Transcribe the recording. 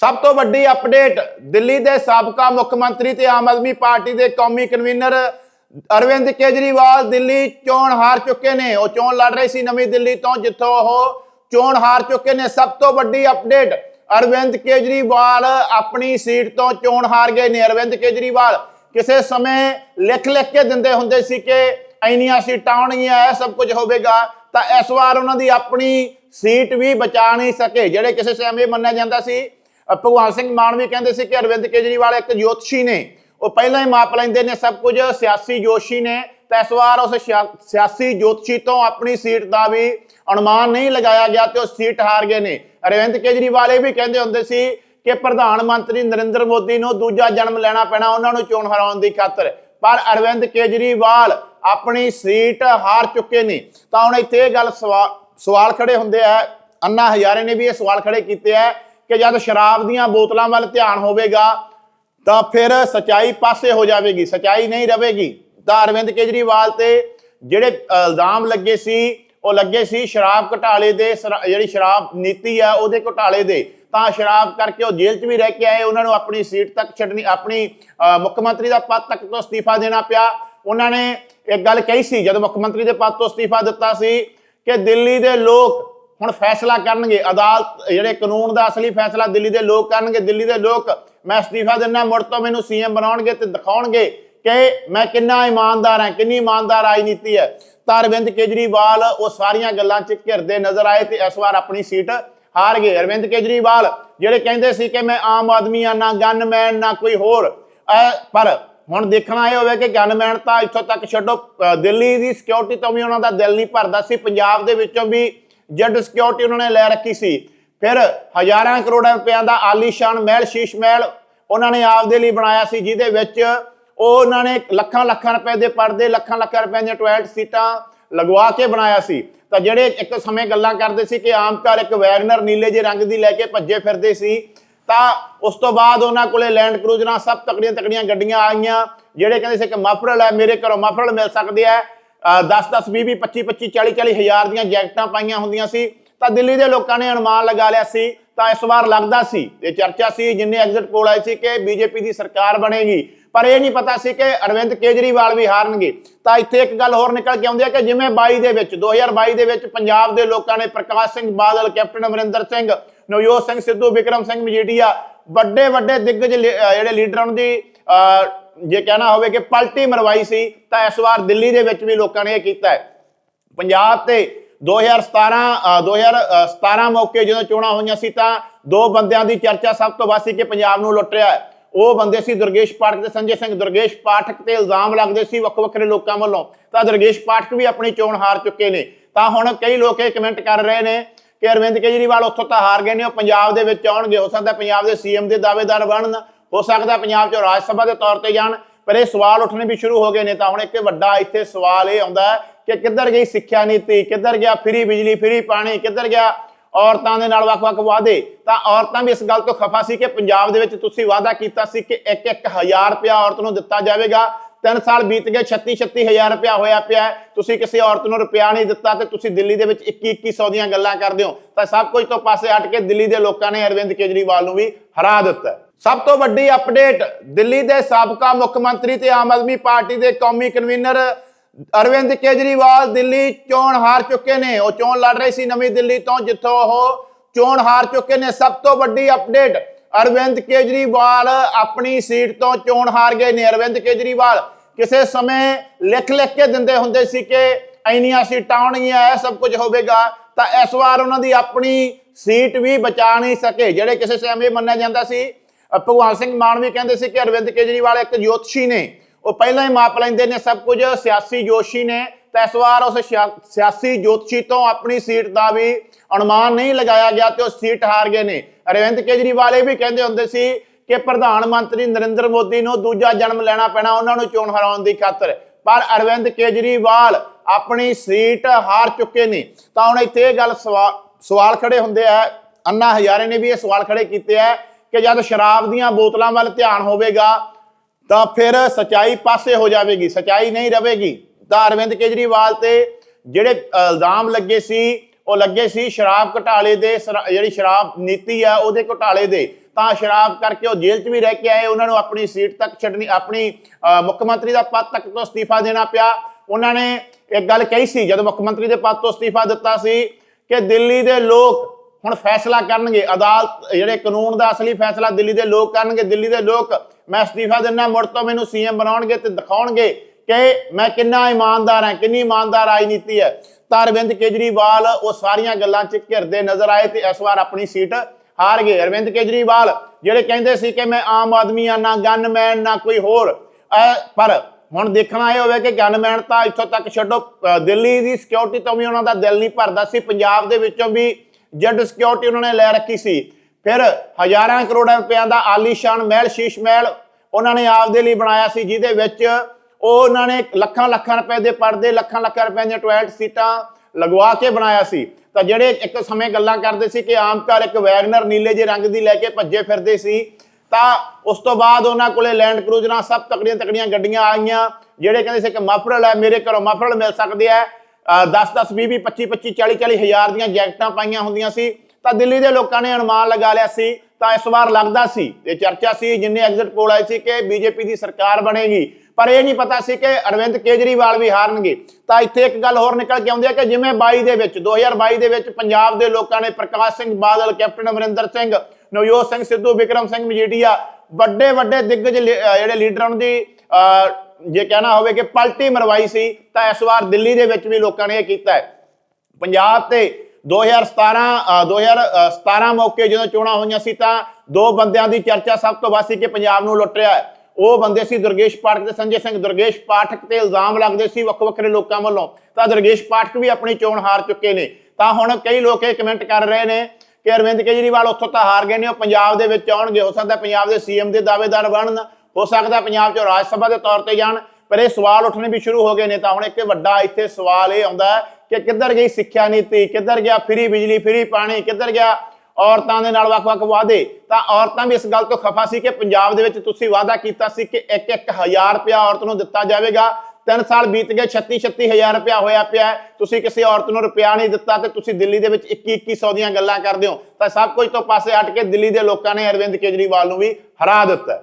ਸਭ ਤੋਂ ਵੱਡੀ ਅਪਡੇਟ ਦਿੱਲੀ ਦੇ ਸਾਬਕਾ ਮੁੱਖ ਮੰਤਰੀ ਤੇ ਆਮ ਆਦਮੀ ਪਾਰਟੀ ਦੇ ਕੌਮੀ ਕਨਵੀਨਰ ਅਰਵਿੰਦ ਕੇਜਰੀਵਾਲ ਦਿੱਲੀ ਚੋਣ ਹਾਰ ਚੁੱਕੇ ਨੇ। ਉਹ ਚੋਣ ਲੜ ਰਹੇ ਸੀ ਨਵੀਂ ਦਿੱਲੀ ਤੋਂ, ਜਿੱਥੋਂ ਉਹ ਚੋਣ ਹਾਰ ਚੁੱਕੇ ਨੇ। ਸਭ ਤੋਂ ਵੱਡੀ ਅਪਡੇਟ ਅਰਵਿੰਦ ਕੇਜਰੀਵਾਲ ਆਪਣੀ ਸੀਟ ਤੋਂ ਚੋਣ ਹਾਰ ਗਏ ਨੇ। ਅਰਵਿੰਦ ਕੇਜਰੀਵਾਲ ਕਿਸੇ ਸਮੇਂ ਲਿਖ ਲਿਖ ਕੇ ਦਿੰਦੇ ਹੁੰਦੇ ਸੀ ਕਿ ਇੰਨੀਆਂ ਸੀਟਾਂ ਆਉਣਗੀਆਂ, ਇਹ ਸਭ ਕੁਝ ਹੋਵੇਗਾ। ਤਾਂ ਇਸ ਵਾਰ ਉਹਨਾਂ ਦੀ ਆਪਣੀ ਸੀਟ ਵੀ ਬਚਾ ਨਹੀਂ ਸਕੇ, ਜਿਹੜੇ ਕਿਸੇ ਸਮੇਂ ਮੰਨਿਆ ਜਾਂਦਾ ਸੀ। ਭਗਵਾਨ ਸਿੰਘ ਮਾਨ ਵੀ ਕਹਿੰਦੇ ਸੀ ਕਿ ਅਰਵਿੰਦ ਕੇਜਰੀਵਾਲ ਇੱਕ ਜੋਤਸ਼ੀ ਨੇ। ਉਹ ਪਹਿਲਾਂ ਹੀ ਮਾਪ ਲੈਂਦੇ ਨੇ ਸਭ ਕੁਝ, ਸਿਆਸੀ ਜੋਸ਼ੀ ਨੇ। ਤਾਂ ਇਸ ਵਾਰ ਉਸ ਸਿਆ- ਸਿਆਸੀ ਜੋਤਸ਼ੀ ਤੋਂ ਆਪਣੀ ਸੀਟ ਦਾ ਵੀ ਅਨੁਮਾਨ ਨਹੀਂ ਲਗਾਇਆ ਗਿਆ ਤੇ ਉਹ ਸੀਟ ਹਾਰ ਗਏ ਨੇ। ਅਰਵਿੰਦ ਕੇਜਰੀਵਾਲ ਇਹ ਵੀ ਕਹਿੰਦੇ ਹੁੰਦੇ ਸੀ ਕਿ ਪ੍ਰਧਾਨ ਮੰਤਰੀ ਨਰਿੰਦਰ ਮੋਦੀ ਨੂੰ ਦੂਜਾ ਜਨਮ ਲੈਣਾ ਪੈਣਾ, ਉਹਨਾਂ ਨੂੰ ਚੋਣ ਹਰਾਉਣ ਦੀ ਖਾਤਰ। ਪਰ ਅਰਵਿੰਦ ਕੇਜਰੀਵਾਲ ਆਪਣੀ ਸੀਟ ਹਾਰ ਚੁੱਕੇ ਨੇ। ਤਾਂ ਹੁਣ ਇੱਥੇ ਇਹ ਗੱਲ ਸਵਾ- ਸਵਾਲ ਖੜੇ ਹੁੰਦੇ ਆ। ਅੰਨਾ ਹਜ਼ਾਰੇ ਨੇ ਵੀ ਇਹ ਸਵਾਲ ਖੜੇ ਕੀਤੇ ਆ ਕਿ ਜਦ ਸ਼ਰਾਬ ਦੀਆਂ ਬੋਤਲਾਂ ਵੱਲ ਧਿਆਨ ਹੋਵੇਗਾ, ਤਾਂ ਫਿਰ ਸਚਾਈ ਪਾਸੇ ਹੋ ਜਾਵੇਗੀ, ਸਚਾਈ ਨਹੀਂ ਰਹੇਗੀ। ਤਾਂ ਅਰਵਿੰਦ ਕੇਜਰੀਵਾਲ ਤੇ ਜਿਹੜੇ ਇਲਜ਼ਾਮ ਲੱਗੇ ਸੀ, ਉਹ ਲੱਗੇ ਸੀ ਸ਼ਰਾਬ ਘਟਾਲੇ ਦੇ, ਸਰਾ- ਜਿਹੜੀ ਸ਼ਰਾਬ ਨੀਤੀ ਆ, ਉਹਦੇ ਘਟਾਲੇ ਦੇ। ਤਾਂ ਸ਼ਰਾਬ ਕਰਕੇ ਉਹ ਜੇਲ੍ਹ 'ਚ ਵੀ ਰਹਿ ਕੇ ਆਏ, ਉਹਨਾਂ ਨੂੰ ਆਪਣੀ ਸੀਟ ਤੱਕ ਛੱਡਣੀ, ਆਪਣੀ ਮੁੱਖ ਮੰਤਰੀ ਦਾ ਪਦ ਤੱਕ ਤੋਂ ਅਸਤੀਫਾ ਦੇਣਾ ਪਿਆ। ਉਹਨਾਂ ਨੇ ਇੱਕ ਗੱਲ ਕਹੀ ਸੀ, ਜਦੋਂ ਮੁੱਖ ਮੰਤਰੀ ਦੇ ਪਦ ਤੋਂ ਅਸਤੀਫਾ ਦਿੱਤਾ ਸੀ, ਕਿ ਦਿੱਲੀ ਦੇ ਲੋਕ ਹੁਣ ਫੈਸਲਾ ਕਰਨਗੇ, ਅਦਾਲਤ, ਜਿਹੜੇ ਕਾਨੂੰਨ ਦਾ ਅਸਲੀ ਫੈਸਲਾ ਦਿੱਲੀ ਦੇ ਲੋਕ ਕਰਨਗੇ, ਦਿੱਲੀ ਦੇ ਲੋਕ, ਮੈਂ ਅਸਤੀਫਾ ਦਿੰਨਾ ਮੁੜ ਤੋਂ ਮੈਨੂੰ ਸੀਐਮ ਬਣਾਉਣਗੇ ਤੇ ਦਿਖਾਉਣਗੇ ਕਿ ਮੈਂ ਕਿੰਨਾ ਇਮਾਨਦਾਰ ਹਾਂ, ਕਿੰਨੀ ਇਮਾਨਦਾਰ ਰਾਜਨੀਤੀ ਹੈ। ਤਾਂ ਅਰਵਿੰਦ ਕੇਜਰੀਵਾਲ ਉਹ ਸਾਰੀਆਂ ਗੱਲਾਂ 'ਚ ਘਿਰਦੇ ਨਜ਼ਰ ਆਏ ਤੇ ਇਸ ਵਾਰ ਆਪਣੀ ਸੀਟ ਹਾਰ ਗਏ ਅਰਵਿੰਦ ਕੇਜਰੀਵਾਲ ਜਿਹੜੇ ਕਹਿੰਦੇ ਸੀ ਕਿ ਮੈਂ ਆਮ ਆਦਮੀ ਆ ਨਾ ਗਨਮੈਨ ਨਾ ਕੋਈ ਹੋਰ ਅਹ ਪਰ ਹੁਣ ਦੇਖਣਾ ਇਹ ਹੋਵੇ ਕਿ ਗਨਮੈਨ ਤਾਂ ਇੱਥੋਂ ਤੱਕ ਛੱਡੋ ਦਿੱਲੀ ਦੀ ਸਿਕਿਉਰਿਟੀ ਤੋਂ ਵੀ ਉਹਨਾਂ ਦਾ ਦਿਲ ਨਹੀਂ ਭਰਦਾ ਸੀ, ਪੰਜਾਬ ਦੇ ਵਿੱਚੋਂ ਵੀ ਜੈਡ ਸਿਕਿਉਰਿਟੀ ਉਹਨਾਂ ਨੇ ਲੈ ਰੱਖੀ ਸੀ। ਫਿਰ ਹਜ਼ਾਰਾਂ ਕਰੋੜਾਂ ਰੁਪਇਆਂ ਦਾ ਆਲੀਸ਼ਾਨ ਮਹਿਲ, ਸ਼ੀਸ਼ ਮਹਿਲ ਉਹਨਾਂ ਨੇ ਆਪਦੇ ਲਈ ਬਣਾਇਆ ਸੀ, ਜਿਹਦੇ ਵਿੱਚ ਉਹ ਉਹਨਾਂ ਨੇ ਲੱਖਾਂ ਲੱਖਾਂ ਰੁਪਏ ਦੇ ਪਰਦੇ, ਲੱਖਾਂ ਲੱਖਾਂ ਰੁਪਏ ਦੀਆਂ ਟਾਇਲਟ ਸੀਟਾਂ ਲਗਵਾ ਕੇ ਬਣਾਇਆ ਸੀ। ਤਾਂ ਜਿਹੜੇ ਇੱਕ ਸਮੇਂ ਗੱਲਾਂ ਕਰਦੇ ਸੀ ਕਿ ਆਮ ਘਰ ਇੱਕ ਵੈਗਨਰ ਨੀਲੇ ਜਿਹੇ ਰੰਗ ਦੀ ਲੈ ਕੇ ਭੱਜੇ ਫਿਰਦੇ ਸੀ, ਤਾਂ ਉਸ ਤੋਂ ਬਾਅਦ ਉਹਨਾਂ ਕੋਲੇ ਲੈਂਡ ਕਰੂਜ਼ਰਾਂ ਸਭ ਤਕੜੀਆਂ ਤਕੜੀਆਂ ਗੱਡੀਆਂ ਆ ਗਈਆਂ। ਜਿਹੜੇ ਕਹਿੰਦੇ ਸੀ ਕਿ ਮਫਰਲ ਹੈ, ਮੇਰੇ ਘਰੋਂ ਮਫਰਲ ਮਿਲ ਸਕਦੇ ਹੈ। 10 10 20 20 25 25 40 40 ਹਜ਼ਾਰ ਦੀਆਂ ਜੈਕਟਾਂ ਪਾਈਆਂ ਹੁੰਦੀਆਂ ਸੀ। ਤਾਂ ਦਿੱਲੀ ਦੇ ਲੋਕਾਂ ਨੇ ਅਨੁਮਾਨ ਲਗਾ ਲਿਆ ਸੀ। ਤਾਂ ਇਸ ਵਾਰ ਲੱਗਦਾ ਸੀ, ਇਹ ਚਰਚਾ ਸੀ ਜਿੰਨੇ ਐਗਜ਼ਿਟ ਪੋਲ ਆਏ ਸੀ ਕਿ ਬੀਜੇਪੀ ਦੀ ਸਰਕਾਰ ਬਣੇਗੀ। ਪਰ ਇਹ ਨਹੀਂ ਪਤਾ ਸੀ ਕਿ ਅਰਵਿੰਦ ਕੇਜਰੀਵਾਲ ਵੀ ਹਾਰਨਗੇ। ਤਾਂ ਇੱਥੇ ਇੱਕ ਗੱਲ ਹੋਰ ਨਿਕਲ ਕੇ ਆਉਂਦੀ ਹੈ ਕਿ ਜਿਵੇਂ 22 ਦੇ ਵਿੱਚ 2022 ਦੇ ਵਿੱਚ ਪੰਜਾਬ ਦੇ ਲੋਕਾਂ ਨੇ ਪ੍ਰਕਾਸ਼ ਸਿੰਘ ਬਾਦਲ, ਕੈਪਟਨ ਅਮਰਿੰਦਰ ਸਿੰਘ, ਨਵਜੋਤ ਸਿੰਘ ਸਿੱਧੂ, ਵਿਕਰਮ ਸਿੰਘ ਮਜੀਠੀਆ ਵੱਡੇ ਵੱਡੇ ਦਿੱਗਜ ਲੀ- ਅਹ ਜਿਹੜੇ ਲੀਡਰਾਂ ਦੀ ਜੇ ਕਹਿਣਾ ਹੋਵੇ ਕਿ ਪਲਟੀ ਮਰਵਾਈ ਸੀ ਤਾਂ ਇਸ ਵਾਰ ਦਿੱਲੀ ਦੇ ਵਿੱਚ ਵੀ ਲੋਕਾਂ ਨੇ ਇਹ ਕੀਤਾ ਹੈ। ਪੰਜਾਬ ਤੇ 2017 ਅ, 2017 ਮੌਕੇ ਜਦੋਂ ਚੋਣਾਂ ਹੋਈਆਂ ਸੀ ਤਾਂ ਦੋ ਬੰਦਿਆਂ ਦੀ ਚਰਚਾ ਸਭ ਤੋਂ ਵੱਧ ਸੀ ਕਿ ਪੰਜਾਬ ਨੂੰ ਲੁੱਟ ਰਿਹਾ ਹੈ। ਉਹ ਬੰਦੇ ਸੀ ਦੁਰਗੇਸ਼ ਪਾਠਕ ਤੇ ਸੰਜੇ ਸਿੰਘ। ਦੁਰਗੇਸ਼ ਪਾਠਕ ਤੇ ਇਲਜ਼ਾਮ ਲੱਗਦੇ ਸੀ ਵੱਖ ਵੱਖਰੇ ਲੋਕਾਂ ਵੱਲੋਂ। ਤਾਂ ਦੁਰਗੇਸ਼ ਪਾਠਕ ਵੀ ਆਪਣੀ ਚੋਣ ਹਾਰ ਚੁੱਕੇ ਨੇ। ਤਾਂ ਹੁਣ ਕਈ ਲੋਕ ਇਹ ਕਮੈਂਟ ਕਰ ਰਹੇ ਨੇ ਕਿ ਅਰਵਿੰਦ ਕੇਜਰੀਵਾਲ ਉੱਥੋਂ ਤਾਂ ਹਾਰ ਗਏ ਨੇ ਉਹ ਪੰਜਾਬ ਦੇ ਵਿੱਚ ਆਉਣਗੇ। ਹੋ ਸਕਦਾ ਪੰਜਾਬ ਦੇ ਸੀਐਮ ਦੇ ਦਾਅਵੇਦਾਰ ਬਣਨ। ਹੋ ਸਕਦਾ ਪੰਜਾਬ 'ਚ ਰਾਜ ਸਭਾ ਦੇ ਤੌਰ ਤੇ ਜਾਣ, ਪਰ ਇਹ ਸਵਾਲ ਉੱਠਣੇ ਵੀ ਸ਼ੁਰੂ ਹੋ ਗਏ ਨੇ ਤਾਂ ਹੁਣ ਇੱਕ ਵੱਡਾ ਇੱਥੇ ਸਵਾਲ ਇਹ ਆਉਂਦਾ ਹੈ ਕਿ ਕਿੱਧਰ ਗਈ ਸਿੱਖਿਆ ਨੀਤੀ, ਕਿੱਧਰ ਗਿਆ ਫ੍ਰੀ ਬਿਜਲੀ, ਫ੍ਰੀ ਪਾਣੀ, ਕਿੱਧਰ ਗਿਆ ਔਰਤਾਂ ਦੇ ਨਾਲ ਵੱਖ-ਵੱਖ ਵਾਅਦੇ? ਤਾਂ ਔਰਤਾਂ ਵੀ ਇਸ ਗੱਲ ਤੋਂ ਖਫਾ ਸੀ ਕਿ ਪੰਜਾਬ ਦੇ ਵਿੱਚ ਤੁਸੀਂ ਵਾਅਦਾ ਕੀਤਾ ਸੀ ਕਿ 1-1 ਹਜ਼ਾਰ ਰੁਪਇਆ ਔਰਤ ਨੂੰ ਦਿੱਤਾ ਜਾਵੇਗਾ। 3 ਸਾਲ ਬੀਤ ਗਏ 36-36 ਹਜ਼ਾਰ ਰੁਪਇਆ ਹੋਇਆ ਪਿਆ ਤੁਸੀਂ ਕਿਸੇ ਔਰਤ ਨੂੰ ਰੁਪਇਆ ਨਹੀਂ ਦਿੱਤਾ ਤੇ ਤੁਸੀਂ ਦਿੱਲੀ ਦੇ ਵਿੱਚ 21-2100 ਦੀਆਂ ਗੱਲਾਂ ਕਰਦੇ ਹੋ। ਤਾਂ ਸਭ ਕੁਝ ਤੋਂ ਪਾਸੇ ਹਟ ਕੇ ਦਿੱਲੀ ਦੇ ਲੋਕਾਂ ਨੇ ਅਰਵਿੰਦ ਕੇਜਰੀਵਾਲ ਨੂੰ ਵੀ ਹਰਾ ਦਿੱਤਾ ਸਭ ਤੋਂ ਵੱਡੀ ਅਪਡੇਟ ਦਿੱਲੀ ਦੇ ਸਾਬਕਾ ਮੁੱਖ ਮੰਤਰੀ ਤੇ ਆਮ ਆਦਮੀ ਪਾਰਟੀ ਦੇ ਕੌਮੀ ਕਨਵੀਨਰ ਅਰਵਿੰਦ ਕੇਜਰੀਵਾਲ ਦਿੱਲੀ ਚੋਣ ਹਾਰ ਚੁੱਕੇ ਨੇ। ਉਹ ਚੋਣ ਲੜ ਰਹੇ ਸੀ ਨਵੀਂ ਦਿੱਲੀ ਤੋਂ, ਜਿੱਥੋਂ ਉਹ ਚੋਣ ਹਾਰ ਚੁੱਕੇ ਨੇ। ਸਭ ਤੋਂ ਵੱਡੀ ਅਪਡੇਟ ਅਰਵਿੰਦ ਕੇਜਰੀਵਾਲ ਆਪਣੀ ਸੀਟ ਤੋਂ ਚੋਣ ਹਾਰ ਗਏ ਨੇ। ਅਰਵਿੰਦ ਕੇਜਰੀਵਾਲ ਕਿਸੇ ਸਮੇਂ ਲਿਖ ਲਿਖ ਕੇ ਦਿੰਦੇ ਹੁੰਦੇ ਸੀ ਕਿ ਇੰਨੀਆਂ ਸੀਟਾਂ ਆਉਣਗੀਆਂ, ਇਹ ਸਭ ਕੁਝ ਹੋਵੇਗਾ। ਤਾਂ ਇਸ ਵਾਰ ਉਹਨਾਂ ਦੀ ਆਪਣੀ ਸੀਟ ਵੀ ਬਚਾ ਨਹੀਂ ਸਕੇ, ਜਿਹੜੇ ਕਿਸੇ ਸਮੇਂ ਇਹ ਮੰਨਿਆ ਜਾਂਦਾ ਸੀ ਭਗਵਾਨ ਸਿੰਘ ਮਾਨ ਵੀ ਕਹਿੰਦੇ ਸੀ ਕਿ ਅਰਵਿੰਦ ਕੇਜਰੀਵਾਲ ਇੱਕ ਜੋਤਸ਼ੀ ਨੇ। ਉਹ ਪਹਿਲਾਂ ਹੀ ਮਾਪ ਲੈਂਦੇ ਨੇ ਸਭ ਕੁਝ, ਸਿਆਸੀ ਜੋਸ਼ੀ ਨੇ। ਤਾਂ ਇਸ ਵਾਰ ਉਸ ਸਿਆ- ਸਿਆਸੀ ਜੋਤਸ਼ੀ ਤੋਂ ਆਪਣੀ ਸੀਟ ਦਾ ਵੀ ਅਨੁਮਾਨ ਨਹੀਂ ਲਗਾਇਆ ਗਿਆ ਤੇ ਉਹ ਸੀਟ ਹਾਰ ਗਏ ਨੇ। ਅਰਵਿੰਦ ਕੇਜਰੀਵਾਲ ਇਹ ਵੀ ਕਹਿੰਦੇ ਹੁੰਦੇ ਸੀ ਕਿ ਪ੍ਰਧਾਨ ਮੰਤਰੀ ਨਰਿੰਦਰ ਮੋਦੀ ਨੂੰ ਦੂਜਾ ਜਨਮ ਲੈਣਾ ਪੈਣਾ, ਉਹਨਾਂ ਨੂੰ ਚੋਣ ਹਰਾਉਣ ਦੀ ਖਾਤਰ। ਪਰ ਅਰਵਿੰਦ ਕੇਜਰੀਵਾਲ ਆਪਣੀ ਸੀਟ ਹਾਰ ਚੁੱਕੇ ਨੇ। ਤਾਂ ਹੁਣ ਇੱਥੇ ਇਹ ਗੱਲ ਸਵਾ- ਸਵਾਲ ਖੜੇ ਹੁੰਦੇ ਆ। ਅੰਨਾ ਹਜ਼ਾਰੇ ਨੇ ਵੀ ਇਹ ਸਵਾਲ ਖੜੇ ਕੀਤੇ ਆ ਕਿ ਜਦ ਸ਼ਰਾਬ ਦੀਆਂ ਬੋਤਲਾਂ ਵੱਲ ਧਿਆਨ ਹੋਵੇਗਾ, ਤਾਂ ਫਿਰ ਸਚਾਈ ਪਾਸੇ ਹੋ ਜਾਵੇਗੀ, ਸਚਾਈ ਨਹੀਂ ਰਹੇਗੀ। ਤਾਂ ਅਰਵਿੰਦ ਕੇਜਰੀਵਾਲ ਤੇ ਜਿਹੜੇ ਇਲਜ਼ਾਮ ਲੱਗੇ ਸੀ, ਉਹ ਲੱਗੇ ਸੀ ਸ਼ਰਾਬ ਘਟਾਲੇ ਦੇ ਜਿਹੜੀ ਸ਼ਰਾਬ ਨੀਤੀ ਆ, ਉਹਦੇ ਘਟਾਲੇ ਦੇ। ਤਾਂ ਸ਼ਰਾਬ ਕਰਕੇ ਉਹ ਜੇਲ੍ਹ 'ਚ ਵੀ ਰਹਿ ਕੇ ਆਏ, ਉਹਨਾਂ ਨੂੰ ਆਪਣੀ ਸੀਟ ਤੱਕ ਛੱਡਣੀ, ਆਪਣੀ ਮੁੱਖ ਮੰਤਰੀ ਦਾ ਪਦ ਤੱਕ ਤੋਂ ਅਸਤੀਫਾ ਦੇਣਾ ਪਿਆ। ਉਹਨਾਂ ਨੇ ਇੱਕ ਗੱਲ ਕਹੀ ਸੀ, ਜਦੋਂ ਮੁੱਖ ਮੰਤਰੀ ਦੇ ਪਦ ਤੋਂ ਅਸਤੀਫਾ ਦਿੱਤਾ ਸੀ, ਕਿ ਦਿੱਲੀ ਦੇ ਲੋਕ ਹੁਣ ਫੈਸਲਾ ਕਰਨਗੇ, ਅਦਾਲਤ, ਜਿਹੜੇ ਕਾਨੂੰਨ ਦਾ ਅਸਲੀ ਫੈਸਲਾ ਦਿੱਲੀ ਦੇ ਲੋਕ ਕਰਨਗੇ, ਦਿੱਲੀ ਦੇ ਲੋਕ, ਮੈਂ ਅਸਤੀਫਾ ਦਿੰਦਾ ਮੁੜ ਤੋਂ ਮੈਨੂੰ ਸੀਐਮ ਬਣਾਉਣਗੇ ਤੇ ਦਿਖਾਉਣਗੇ ਕਿ ਮੈਂ ਕਿੰਨਾ ਇਮਾਨਦਾਰ ਹਾਂ, ਕਿੰਨੀ ਇਮਾਨਦਾਰ ਰਾਜਨੀਤੀ ਹੈ। ਤਾਂ ਅਰਵਿੰਦ ਕੇਜਰੀਵਾਲ, ਉਹ ਸਾਰੀਆਂ ਗੱਲਾਂ 'ਚ ਘਿਰਦੇ ਨਜ਼ਰ ਆਏ ਤੇ ਇਸ ਵਾਰ ਆਪਣੀ ਸੀਟ ਹਾਰ ਗਏ ਅਰਵਿੰਦ ਕੇਜਰੀਵਾਲ, ਜਿਹੜੇ ਕਹਿੰਦੇ ਸੀ ਕਿ ਮੈਂ ਆਮ ਆਦਮੀ ਆ ਨਾ ਗਨਮੈਨ, ਨਾ ਕੋਈ ਹੋਰ ਪਰ ਹੁਣ ਦੇਖਣਾ ਇਹ ਹੋਵੇ ਕਿ ਗਨਮੈਨ ਤਾਂ ਇੱਥੋਂ ਤੱਕ ਛੱਡੋ ਦਿੱਲੀ ਦੀ ਸਿਕਿਉਰਿਟੀ ਤੋਂ ਵੀ ਉਹਨਾਂ ਦਾ ਦਿਲ ਨਹੀਂ ਭਰਦਾ ਸੀ, ਪੰਜਾਬ ਦੇ ਵਿੱਚੋਂ ਵੀ ਜੱਡ ਸਿਕਿਉਰਿਟੀ ਉਹਨਾਂ ਨੇ ਲੈ ਰੱਖੀ ਸੀ। ਫਿਰ ਹਜ਼ਾਰਾਂ ਕਰੋੜਾਂ ਰੁਪਇਆਂ ਦਾ ਆਲੀਸ਼ਾਨ ਮਹਿਲ, ਸ਼ੀਸ਼ ਮਹਿਲ ਉਹਨਾਂ ਨੇ ਆਪਦੇ ਲਈ ਬਣਾਇਆ ਸੀ, ਜਿਹਦੇ ਵਿੱਚ ਉਹ ਉਹਨਾਂ ਨੇ ਲੱਖਾਂ ਲੱਖਾਂ ਰੁਪਏ ਦੇ ਪਰਦੇ, ਲੱਖਾਂ ਲੱਖਾਂ ਰੁਪਏ ਦੀਆਂ ਟਾਇਲਟ ਸੀਟਾਂ ਲਗਵਾ ਕੇ ਬਣਾਇਆ ਸੀ। ਤਾਂ ਜਿਹੜੇ ਇੱਕ ਸਮੇਂ ਗੱਲਾਂ ਕਰਦੇ ਸੀ ਕਿ ਆਮ ਘਰ ਇੱਕ ਵੈਗਨਰ ਨੀਲੇ ਜਿਹੇ ਰੰਗ ਦੀ ਲੈ ਕੇ ਭੱਜੇ ਫਿਰਦੇ ਸੀ, ਤਾਂ ਉਸ ਤੋਂ ਬਾਅਦ ਉਹਨਾਂ ਕੋਲੇ ਲੈਂਡ ਕਰੂਜ਼ਰਾਂ ਸਭ ਤਕੜੀਆਂ ਤਕੜੀਆਂ ਗੱਡੀਆਂ ਆਈਆਂ ਜਿਹੜੇ ਕਹਿੰਦੇ ਸੀ ਕਿ ਮਫਰਲ ਹੈ, ਮੇਰੇ ਘਰੋਂ ਮਫਰਲ ਮਿਲ ਸਕਦੇ ਆ 10 10 20 20 25 25 40 40 ਹਜ਼ਾਰ ਦੀਆਂ ਜੈਕਟਾਂ ਪਾਈਆਂ ਹੁੰਦੀਆਂ ਸੀ। ਤਾਂ ਦਿੱਲੀ ਦੇ ਲੋਕਾਂ ਨੇ ਅਨੁਮਾਨ ਲਗਾ ਲਿਆ ਸੀ। ਤਾਂ ਇਸ ਵਾਰ ਲੱਗਦਾ ਸੀ, ਇਹ ਚਰਚਾ ਸੀ, ਜਿੰਨੇ ਐਗਜ਼ਿਟ ਪੋਲ ਆਏ ਸੀ ਕਿ ਬੀਜੇਪੀ ਦੀ ਸਰਕਾਰ ਬਣੇਗੀ। ਪਰ ਇਹ ਨਹੀਂ ਪਤਾ ਸੀ ਕਿ ਅਰਵਿੰਦ ਕੇਜਰੀਵਾਲ ਵੀ ਹਾਰਨਗੇ। ਤਾਂ ਇੱਥੇ ਇੱਕ ਗੱਲ ਹੋਰ ਨਿਕਲ ਕੇ ਆਉਂਦੀ ਹੈ ਕਿ ਜਿਵੇਂ 22 ਦੇ ਵਿੱਚ 2022 ਦੇ ਵਿੱਚ ਪੰਜਾਬ ਦੇ ਲੋਕਾਂ ਨੇ ਪ੍ਰਕਾਸ਼ ਸਿੰਘ ਬਾਦਲ, ਕੈਪਟਨ ਅਮਰਿੰਦਰ ਸਿੰਘ, ਨਵਜੋਤ ਸਿੰਘ, ਸਿੱਧੂ ਵਿਕਰਮ ਸਿੰਘ ਮਜੀਠੀਆ ਵੱਡੇ ਵੱਡੇ ਦਿੱਗਜ ਲੀ- ਅਹ ਜਿਹੜੇ ਲੀਡਰਾਂ ਦੀ ਜੇ ਕਹਿਣਾ ਹੋਵੇ ਕਿ ਪਲਟੀ ਮਰਵਾਈ ਸੀ ਤਾਂ ਇਸ ਵਾਰ ਦਿੱਲੀ ਦੇ ਵਿੱਚ ਵੀ ਲੋਕਾਂ ਨੇ ਇਹ ਕੀਤਾ ਹੈ। ਪੰਜਾਬ ਤੇ 2017 ਅ, 2017 ਮੌਕੇ ਜਦੋਂ ਚੋਣਾਂ ਹੋਈਆਂ ਸੀ ਤਾਂ ਦੋ ਬੰਦਿਆਂ ਦੀ ਚਰਚਾ ਸਭ ਤੋਂ ਵੱਧ ਸੀ ਕਿ ਪੰਜਾਬ ਨੂੰ ਲੁੱਟ ਰਿਹਾ ਹੈ। ਉਹ ਬੰਦੇ ਸੀ ਦੁਰਗੇਸ਼ ਪਾਠਕ ਤੇ ਸੰਜੇ ਸਿੰਘ। ਦੁਰਗੇਸ਼ ਪਾਠਕ ਤੇ ਇਲਜ਼ਾਮ ਲੱਗਦੇ ਸੀ ਵੱਖ ਵੱਖਰੇ ਲੋਕਾਂ ਵੱਲੋਂ। ਤਾਂ ਦੁਰਗੇਸ਼ ਪਾਠਕ ਵੀ ਆਪਣੀ ਚੋਣ ਹਾਰ ਚੁੱਕੇ ਨੇ। ਤਾਂ ਹੁਣ ਕਈ ਲੋਕ ਇਹ ਕਮੈਂਟ ਕਰ ਰਹੇ ਨੇ ਕਿ ਅਰਵਿੰਦ ਕੇਜਰੀਵਾਲ ਉੱਥੋਂ ਤਾਂ ਹਾਰ ਗਏ ਨੇ ਉਹ ਪੰਜਾਬ ਦੇ ਵਿੱਚ ਆਉਣਗੇ। ਹੋ ਸਕਦਾ ਪੰਜਾਬ ਦੇ ਸੀਐਮ ਦੇ ਦਾਅਵੇਦਾਰ ਬਣਨ। ਹੋ ਸਕਦਾ ਪੰਜਾਬ 'ਚੋਂ ਰਾਜ ਸਭਾ ਦੇ ਤੌਰ ਤੇ ਜਾਣ, ਪਰ ਇਹ ਸਵਾਲ ਉੱਠਣੇ ਵੀ ਸ਼ੁਰੂ ਹੋ ਗਏ ਨੇ ਤਾਂ ਹੁਣ ਇੱਕ ਵੱਡਾ ਇੱਥੇ ਸਵਾਲ ਇਹ ਆਉਂਦਾ ਹੈ ਕਿ ਕਿੱਧਰ ਗਈ ਸਿੱਖਿਆ ਨੀਤੀ, ਕਿੱਧਰ ਗਿਆ ਫ੍ਰੀ ਬਿਜਲੀ, ਫ੍ਰੀ ਪਾਣੀ, ਕਿੱਧਰ ਗਿਆ ਔਰਤਾਂ ਦੇ ਨਾਲ ਵੱਖ-ਵੱਖ ਵਾਅਦੇ? ਤਾਂ ਔਰਤਾਂ ਵੀ ਇਸ ਗੱਲ ਤੋਂ ਖਫਾ ਸੀ ਕਿ ਪੰਜਾਬ ਦੇ ਵਿੱਚ ਤੁਸੀਂ ਵਾਅਦਾ ਕੀਤਾ ਸੀ ਕਿ 1-1 ਹਜ਼ਾਰ ਰੁਪਇਆ ਔਰਤ ਨੂੰ ਦਿੱਤਾ ਜਾਵੇਗਾ। 3 ਸਾਲ ਬੀਤ ਗਏ 36-36 ਹਜ਼ਾਰ ਰੁਪਇਆ ਹੋਇਆ ਪਿਆ ਤੁਸੀਂ ਕਿਸੇ ਔਰਤ ਨੂੰ ਰੁਪਇਆ ਨਹੀਂ ਦਿੱਤਾ ਤੇ ਤੁਸੀਂ ਦਿੱਲੀ ਦੇ ਵਿੱਚ 21-2100 ਦੀਆਂ ਗੱਲਾਂ ਕਰਦੇ ਹੋ। ਤਾਂ ਸਭ ਕੁਝ ਤੋਂ ਪਾਸੇ ਹਟ ਕੇ ਦਿੱਲੀ ਦੇ ਲੋਕਾਂ ਨੇ ਅਰਵਿੰਦ ਕੇਜਰੀਵਾਲ ਨੂੰ ਵੀ ਹਰਾ ਦਿੱਤਾ।